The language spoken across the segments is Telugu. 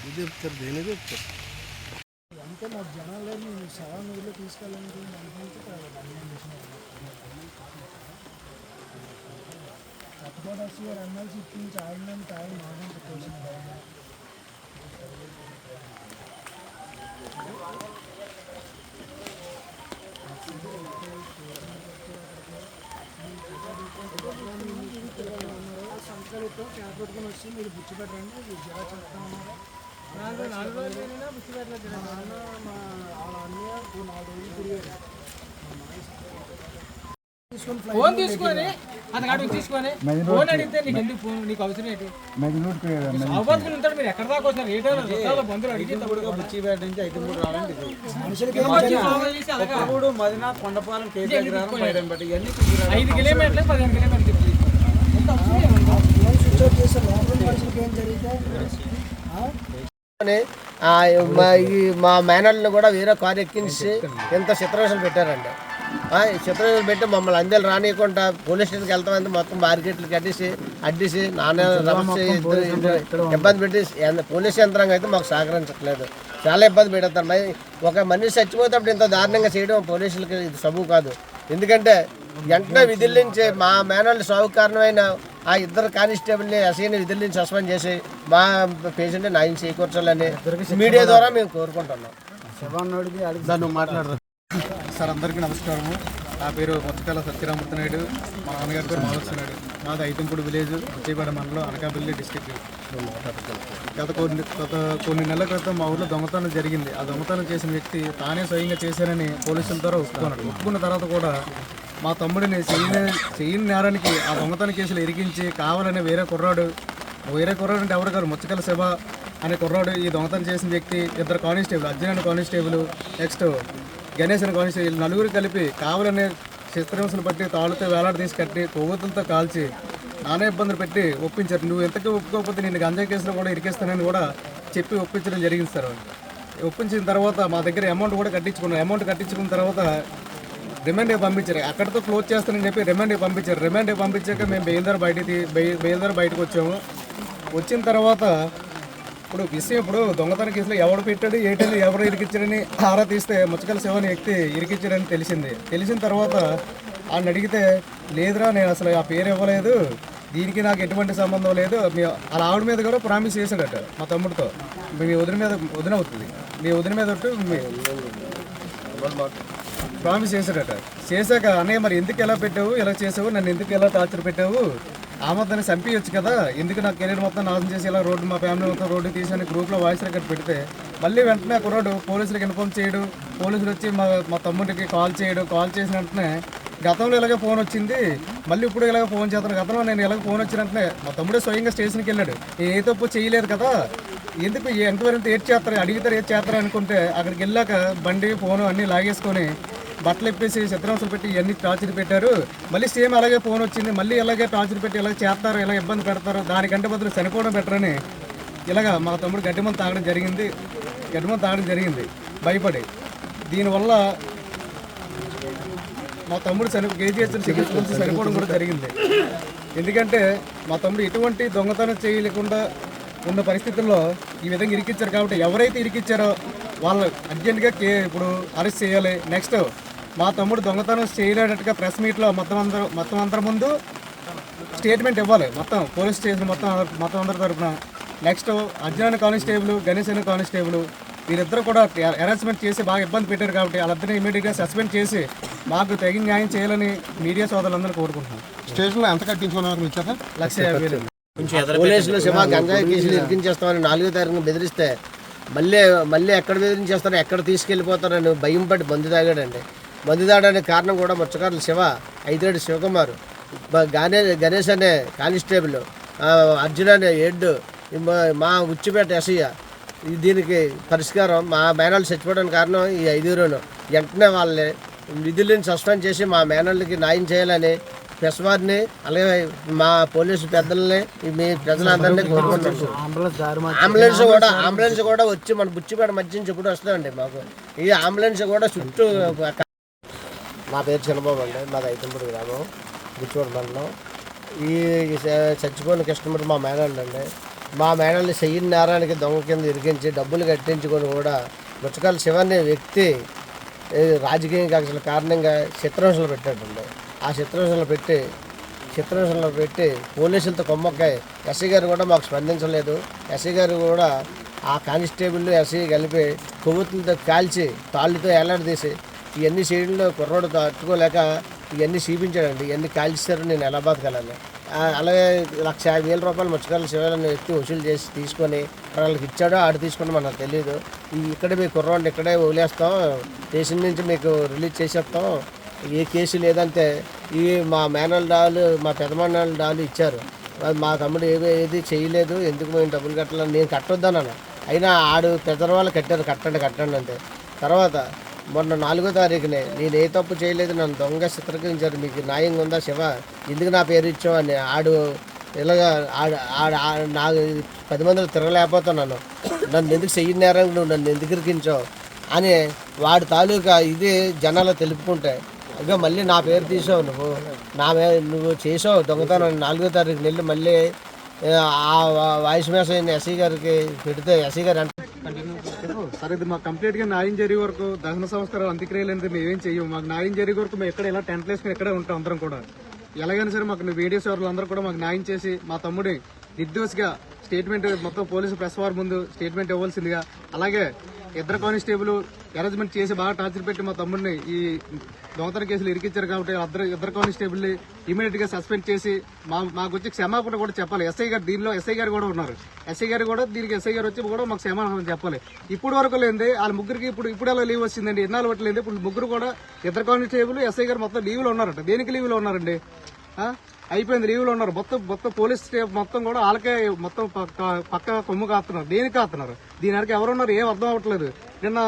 ఇది చెప్తారు దేని చెప్తారు. అంటే మా జనాలని సవా నదిలో తీసుకెళ్ళాలని అనుకుంటే అన్యాయం చేసినారు తప్పకుండా గారు ఎమ్మెల్సీ ఇప్పించి ఆయన ఆయన మాదంత కోసిన భయం సంతకాలతో క్యాప్ పెట్టుకుని వచ్చి మీరు బుచ్చి పెట్టండి మీరు జిరా నాలుగు ఫోన్ తీసుకొని అతను తీసుకొని ఫోన్ అడిగితే నీకు ఎందుకు ఫోన్ నీకు అవసరం ఏంటి? అవబోతుకుని ఉంటాడు మీరు ఎక్కడ దాకా వస్తారు ఏ టైంలో చుట్టాలు బంధువులు అడిగి బుచ్చిపేట నుంచి అయితే మూడు. మనుషులకి తమ్ముడు మదిన కొండపాలెం కేపీ అగ్రహారం బయటంపేట ఇవన్నీ తీసుకురా ఐదు కిలోమీటర్లు పదిహేను కిలోమీటర్లు ఎంత అవసరం? ఏముంది? ఫోన్ స్విచ్ ఆఫ్ చేస్తే లోపల మనుషులకి ఏం జరిగితే మా మేనల్ని కూడా వేరే కారు ఎక్కించి ఇంత చిత్రవేషాలు పెట్టారండి. చిత్రవేషాలు పెట్టి మమ్మల్ని అందరు రానియకుండా పోలీస్ స్టేషన్కి వెళ్తామంటే మొత్తం మార్కెట్లు కట్టేసి అడ్డేసి నాన్న ఇబ్బంది పెట్టి ఎంత- పోలీస్ యంత్రాంగం అయితే మాకు సహకరించట్లేదు. చాలా ఇబ్బంది పెడతారు మరి ఒక మనిషి చచ్చిపోతే అప్పుడు ఇంత దారుణంగా చేయడం పోలీసులకి ఇది సబు కాదు. ఎందుకంటే వెంటనే విధుల నుంచి మా మేనల్ని సాగు కారణమైన ఆ ఇద్దరు కానిస్టేబుల్ని ఎస్ఐని విధుల నుంచి సస్పెండ్ చేసి మా పేషెంట్ న్యాయం చేకూర్చాలని మీడియా ద్వారా మేము కోరుకుంటున్నాం. దాన్ని మాట్లాడరు. సార్ అందరికీ నమస్కారము. నా పేరు ముచ్చకాల సత్యరామూర్తి నాయుడు. మా నాన్నగారి పేరు మాధవస్ నాయుడు. మాది ఐతంపూడి విలేజ్ బుచ్చిపేట మండలం అనకాపల్లి డిస్టిక్ గత కొన్ని గత కొన్ని నెలల క్రితం మా ఊర్లో దొంగతనం జరిగింది. ఆ దొంగతనం చేసిన వ్యక్తి తానే స్వయంగా చేశానని పోలీసుల ద్వారా ఒప్పుకున్నాడు. ఒప్పుకున్న తర్వాత కూడా మా తమ్ముడిని చేయని చేయని నేరానికి ఆ దొంగతన కేసులు ఇరికించి కావాలని వేరే కుర్రాడు వేరే కుర్రాడు అంటే ఎవరు గారు ముచ్చకల శివ అనే కుర్రాడు ఈ దొంగతనం చేసిన వ్యక్తి ఇద్దరు కానిస్టేబుల్ అర్జున్ అనే కానిస్టేబుల్ నెక్స్ట్ గణేష్ అనే కానిస్టేబుల్ నలుగురు కలిపి కావాలనే చిత్రహింసలు పట్టి తాళ్ళతో వేలాడ తీసి కట్టి కొవ్వొత్తులతో కాల్చి నానా ఇబ్బందులు పెట్టి ఒప్పించారు. నువ్వు ఎంతకీ ఒప్పుకోకపోతే నేను గంజా కేసులో కూడా ఇరికేస్తానని కూడా చెప్పి ఒప్పించడం జరిగింది సార్ ఒప్పించిన తర్వాత మా దగ్గర అమౌంట్ కూడా కట్టించుకున్నాం. అమౌంట్ కట్టించుకున్న తర్వాత రిమాండ్ పంపించారు. అక్కడితో క్లోజ్ చేస్తానని చెప్పి రిమాండ్ పంపించారు. రిమాండ్ పంపించాక మేము బెయిల్దార్ బయటికి బెయిల్దార్ బయటకు వచ్చాము. వచ్చిన తర్వాత ఇప్పుడు విషయం ఇప్పుడు దొంగతన కేసులో ఎవడు పెట్టాడు ఏంటని ఎవరు ఇరికిచ్చారని ఆరా తీస్తే ముచ్చకల శివని ఎక్కి ఇరికిచ్చారని తెలిసింది. తెలిసిన తర్వాత ఆయన అడిగితే లేదురా నేను అసలు ఆ పేరు ఇవ్వలేదు. దీనికి నాకు ఎటువంటి సంబంధం లేదు. మీ వాళ్ళ ఆవిడ మీద కూడా ప్రామిస్ చేశాడట మా తమ్ముడితో. మీ వదిన మీద వదిన అవుతుంది. మీ వదిన మీద మీ ప్రామిస్ చేశాడట. చేశాక అన్నయ్య మరి ఎందుకు ఎలా పెట్టావు? ఎలా చేసావు నన్ను ఎందుకు ఎలా టార్చర్ పెట్టావు? ఆమోదాన్ని చంపించచ్చు కదా. ఎందుకు నా కెరీర్ మొత్తం నాశనం చేసి ఇలా రోడ్డు మా ఫ్యామిలీ మొత్తం రోడ్డు తీసాను గ్రూప్లో వాయిస్ రికార్డ్ పెడితే మళ్ళీ వెంటనే కుర్రాడు పోలీసులకు ఇన్ఫార్మ్ చేయడు. పోలీసులు వచ్చి మా మా తమ్ముడికి కాల్ చేయడం. కాల్ చేసిన వెంటనే గతంలో ఇలాగే ఫోన్ వచ్చింది. మళ్ళీ ఇప్పుడు ఇలాగ ఫోన్ చేస్తాను గతంలో నేను ఇలాగ ఫోన్ వచ్చిన వెంటనే మా తమ్ముడే స్వయంగా స్టేషన్కి వెళ్ళాడు. ఏ తప్పు చేయలేదు కదా. ఎందుకు ఎంతవరకు ఎంక్వైరీ ఏది చేస్తారు? అడిగితే ఏది చేస్తారు అనుకుంటే అక్కడికి వెళ్ళాక బండి ఫోను అన్నీ లాగేసుకొని బట్టలు ఇప్పేసి చిత్రాంశాలు పెట్టి ఇవన్నీ టార్చర్ పెట్టారు. మళ్ళీ సేమ్ అలాగే ఫోన్ వచ్చింది. మళ్ళీ ఇలాగే టార్చర్ పెట్టి ఇలా చేస్తారు ఇలా ఇబ్బంది పెడతారు. దానికంటే బదులు చనిపోవడం బెటరని ఇలాగ మా తమ్ముడు గడ్డిమంది తాగడం జరిగింది. గడ్డిమంది తాగడం జరిగింది. భయపడి. దీనివల్ల మా తమ్ముడు చని కేజీహెచ్ చికిత్స గురించి చనిపోవడం కూడా జరిగింది. ఎందుకంటే మా తమ్ముడు ఎటువంటి దొంగతనం చేయలేకుండా ఉన్న పరిస్థితుల్లో ఈ విధంగా ఇరికిచ్చారు కాబట్టి ఎవరైతే ఇరికిచ్చారో వాళ్ళు అర్జెంటుగా కే ఇప్పుడు అరెస్ట్ చేయాలి. నెక్స్ట్ మా తమ్ముడు దొంగతనం చేయలేనట్టుగా ప్రెస్ మీట్లో మొత్తం అందరూ మొత్తం అందరి ముందు స్టేట్మెంట్ ఇవ్వాలి. మొత్తం పోలీస్ స్టేషన్ మొత్తం మొత్తం అందరి తరపున. నెక్స్ట్ అర్జున్ కానిస్టేబుల్ గణేష్ అనే కానిస్టేబుల్ వీరిద్దరు కూడా హెరాస్మెంట్ చేసి బాగా ఇబ్బంది పెట్టారు కాబట్టి వాళ్ళిద్దరిని ఇమీడియట్గా సస్పెండ్ చేసి మాకు తగిన న్యాయం చేయాలని మీడియా సోదరులందరూ కోరుకుంటున్నాం. స్టేషన్లో ఎంత కట్టించుకున్నారు ఇచ్చారా లక్ష యాభై వేలు. పోలీసులు గంజాయి కేసులు ఇరికించేస్తామని నాలుగో తారీఖున బెదిరిస్తే మళ్ళీ మళ్ళీ ఎక్కడ బెదిరించేస్తారో? ఎక్కడ తీసుకెళ్ళిపోతారని భయం పడి మందు తాగాడండి. మందు తాగడానికి కారణం కూడా మత్స్యకారులు శివ ఐదేడు శివకుమార్. గణే గణేష్ అనే కానిస్టేబుల్ అర్జున్ అనే ఎడ్డు మా- ఉచ్చిపేట ఎసయ్య దీనికి పరిష్కారం మా మేనల్ చచ్చిపోవడానికి కారణం ఈ ఐదుగురును. వెంటనే వాళ్ళని విధులను సస్పెండ్ చేసి మా మేనల్కి న్యాయం చేయాలని పెసవారిని అలాగే మా పోలీసు పెద్దల్ని మీ ప్రజలందరినీ కోరుకుంటున్నాం. అంబులెన్స్ కూడా అంబులెన్స్ కూడా వచ్చి మన బుచ్చిపేట మధ్య నుంచి ఇప్పుడు వస్తుందండి మాకు. ఈ అంబులెన్స్ కూడా చుట్టూ నా పేరు చిన్నబాబు అండి. మాది ఐతంపూడి గ్రామం గుచ్చూరు మండలం. ఈ చచ్చిపోయిన కస్టమర్ మా మేనల్ని అండి. మా మేనల్ని చెయ్యిన నేరానికి దొంగ కింద ఇరికించి డబ్బులు కట్టించుకొని కూడా ముచ్చకాల శివ అనే వ్యక్తి రాజకీయంగా రాజకీయ కక్షల కారణంగా చిత్రహింసలు పెట్టాడండి. ఆ చిత్రహింసలు పెట్టి చిత్రహింసలు పెట్టి పోలీసులతో కొమ్మక్కాయ. ఎస్ఐ గారు కూడా మాకు స్పందించలేదు. ఎస్ఐ గారు కూడా ఆ కానిస్టేబుల్ ఎస్ఐ కలిపి కొవ్వొత్తులతో కాల్చి తాళ్ళతో ఎలాడదీసి ఇవన్నీ చేయడంలో కుర్రోడు తట్టుకోలేక ఇవన్నీ చూపించాడండి ఇవన్నీ కాల్చారు నేను ఎలా బతకాలని? అలాగే లక్ష యాభై వేల రూపాయలు ముచ్చకాల శివాలను ఎత్తి వసూలు చేసి తీసుకొని వాళ్ళకి ఇచ్చాడో ఆడు తీసుకుని మనకు తెలియదు ఇక్కడే మీ కుర్రోడిని ఇక్కడే వదిలేస్తాం. స్టేషన్ నుంచి మీకు రిలీజ్ చేసేస్తాం. ఏ కేసు లేదంటే ఈ మా మేనల్ డాలు మా పెదమన్నాళ్ళ డాలు ఇచ్చారు. అది మా తమ్ముడు ఏది ఏది చేయలేదు ఎందుకు మేము డబ్బులు కట్టాలని నేను కట్టొద్దన్నాను. అయినా ఆడు పెద్దవాళ్ళు కట్టారు కట్టండి కట్టండి అంటే. తర్వాత మొన్న నాలుగో తారీఖునే నేను ఏ తప్పు చేయలేదు నన్ను దొంగ చిత్రకరించారు మీకు న్యాయంగా ఉందా శివ? ఎందుకు నా పేరు ఇచ్చావు అని ఆడు ఇలాగా ఆడ ఆడు ఆడ- పది మందిలో తిరగలేకపోతున్నాను. నన్ను ఎందుకు చెయ్యి నేరం నువ్వు నన్ను ఎందుకు ఇరికించావు? అని వాడి తాలూకా ఇది జనాలు తెలుపుకుంటే ఇక మళ్ళీ నా పేరు తీసావు నువ్వు. నా నువ్వు చేసావు దొంగతనం నాలుగో తారీఖు వెళ్ళి మళ్ళీ ఆ, ఆ వాయిస్ మెసేజ్ ఎస్సీ గారికి పెడితే ఎస్సీ గారు అంటే సరే ఇది మాకు కంప్లీట్గా న్యాయం జరిగే వరకు దహన సంస్కారాలు అంత్యక్రియలు అనేది మేమేం చెయ్యం మాకు న్యాయం జరిగే వరకు మేము ఎక్కడ ఇలా టెంట్ వేసుకుని ఎక్కడే ఉంటాం అందరం కూడా. ఎలాగైనా సరే మాకు వీడియో సోర్లు అందరూ కూడా మాకు న్యాయం చేసి మా తమ్ముడి నిర్దోషిగా స్టేట్మెంట్ మొత్తం పోలీసు ప్రెస్ వార్ ముందు స్టేట్మెంట్ ఇవ్వాల్సిందిగా. అలాగే ఇద్దరు కానిస్టేబుల్ అరేంజ్మెంట్ చేసి బాగా టార్చర్ పెట్టి మా తమ్ముడిని ఈ దొంగతన కేసులు ఇరికిచ్చారు కాబట్టి ఇద్దరు ఇద్దరు కానిస్టేబుల్ ఇమీడియట్గా సస్పెండ్ చేసి మా మాకు వచ్చి క్షమాపణ కూడా చెప్పాలి. ఎస్ఐ గారు దీనిలో ఎస్ఐ గారు కూడా ఉన్నారు. ఎస్ఐ గారు కూడా దీనికి ఎస్ఐ గారు వచ్చి కూడా మాకు క్షమాపణ చెప్పాలి. ఇప్పుడు వరకు లేదే వాళ్ళ ముగ్గురికి ఇప్పుడు ఇప్పుడు ఎలా లీవ్ వచ్చిందండి? ఎన్నాళ్ళు పట్టలేదు ఇప్పుడు ముగ్గురు కూడా ఇద్దరు కానిస్టేబుల్ ఎస్ఐ గారు మొత్తం లీవ్లో ఉన్నారంట. దేనికి లీవ్లో ఉన్నారండి? అయిపోయింది లీవ్లో ఉన్నారు. మొత్తం మొత్తం పోలీస్ స్టేఫ్ మొత్తం కూడా వాళ్ళకే మొత్తం పక్క పక్క కొమ్ము కాస్తున్నారు దేనికి కాస్తున్నారు దీని ఎవరు ఎవరున్నారు ఏం అర్థం అవ్వట్లేదు. నిన్న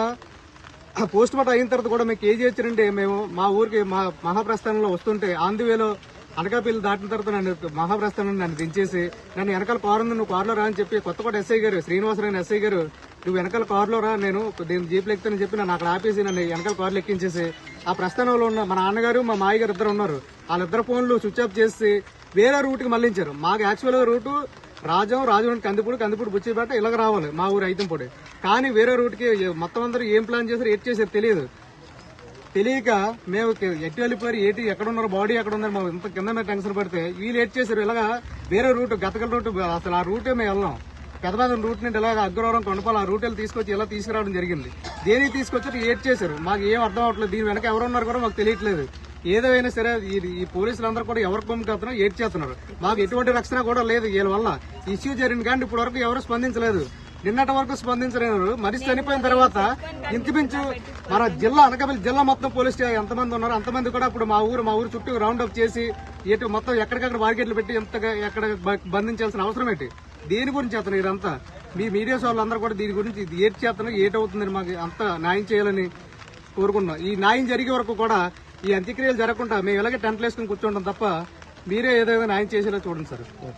పోస్ట్ మార్టం అయిన తర్వాత కూడా మీకు ఏం చేయించారంటే మేము మా ఊరికి మా మహాప్రస్థానంలో వస్తుంటే ఆంధ్రవేలో అనకాపల్లి దాటిన తర్వాత నన్ను మహాప్రస్థానం నన్ను దించేసి నన్ను వెనకాల కారు ఉంది నువ్వు కారులో రా అని చెప్పి కొత్తకోట ఎస్ఐ గారు శ్రీనివాసరావు ఎస్ఐ గారు నువ్వు వెనకాల కారులో రా నేను దీని జీపులు ఎక్కుతానని చెప్పి నన్ను అక్కడ ఆపేసి నన్ను వెనకాల కార్లు ఎక్కించేసి ఆ ప్రస్థానంలో ఉన్న మా నాన్నగారు మా మాయగారు ఇద్దరు ఉన్నారు. వాళ్ళిద్దరు ఫోన్లు స్విచ్ ఆఫ్ చేసి వేరే రూట్కి మళ్ళించారు. మాకు యాక్చువల్గా రూటు రాజం రాజం కందిపూడి కందిపూడి బుచ్చిపేట ఇలాగ రావాలి మా ఊరు ఐతంపూడి కానీ వేరే రూట్కి మొత్తం అందరూ ఏం ప్లాన్ చేశారు ఏం చేశారు తెలియదు. తెలియక మేము ఎటు వెళ్ళిపోయారు ఏటి ఎక్కడ ఉన్నారు బాడీ ఎక్కడ ఉన్నారు మేము ఇంత కింద మీద టెన్షన్ పడితే వీళ్ళు ఏట్ చేశారు. ఇలాగా వేరే రూట్ గతకల రూట్ అసలు ఆ రూటే మేము వెళ్ళాం. పెద్దమైన రూట్ నుండి ఇలాగ అగ్రవరం కొండపాలు ఆ రూట్ వెళ్ళి తీసుకొచ్చి ఇలా తీసుకురావడం జరిగింది. దేనికి తీసుకొచ్చి ఏట్ చేశారు? మాకు ఏం అర్థం అవ్వట్లేదు దీని వెనక ఎవరు ఉన్నారు కూడా మాకు తెలియట్లేదు. ఏదైనా సరే ఈ పోలీసులందరూ పోలీసులు అందరూ కూడా ఎవరు పంపుతున్నారు ఏడ్ చేస్తున్నారు? మాకు ఎటువంటి రక్షణ కూడా లేదు వీళ్ళ వల్ల. ఇష్యూ జరిగింది కానీ ఇప్పటి వరకు ఎవరు స్పందించలేదు. నిన్నటి వరకు స్పందించలేరు మనిషి చనిపోయిన తర్వాత ఇంచుమించు మన జిల్లా అనకాపల్లి జిల్లా మొత్తం పోలీస్ ఎంతమంది ఉన్నారు అంతమంది కూడా ఇప్పుడు మా ఊరు మా ఊరు చుట్టూ రౌండ్ అప్ చేసి ఎటు మొత్తం ఎక్కడికక్కడ మార్కెట్లు పెట్టి ఎంతగా ఎక్కడ బంధించాల్సిన అవసరం ఏంటి? దీని గురించి చేస్తున్నారు ఇదంతా. మీ మీడియా వాళ్ళందరూ కూడా దీని గురించి ఏటి చేస్తున్నారు ఏటవుతుందని మాకు అంత న్యాయం చేయాలని కోరుకున్నాం ఈ న్యాయం జరిగే వరకు కూడా ఈ అంత్యక్రియలు జరగకుండా మేము ఇలాగే టెంట్లు వేసుకుని కూర్చోండి తప్ప మీరే ఏదైనా న్యాయం చేసేలా చూడండి సార్.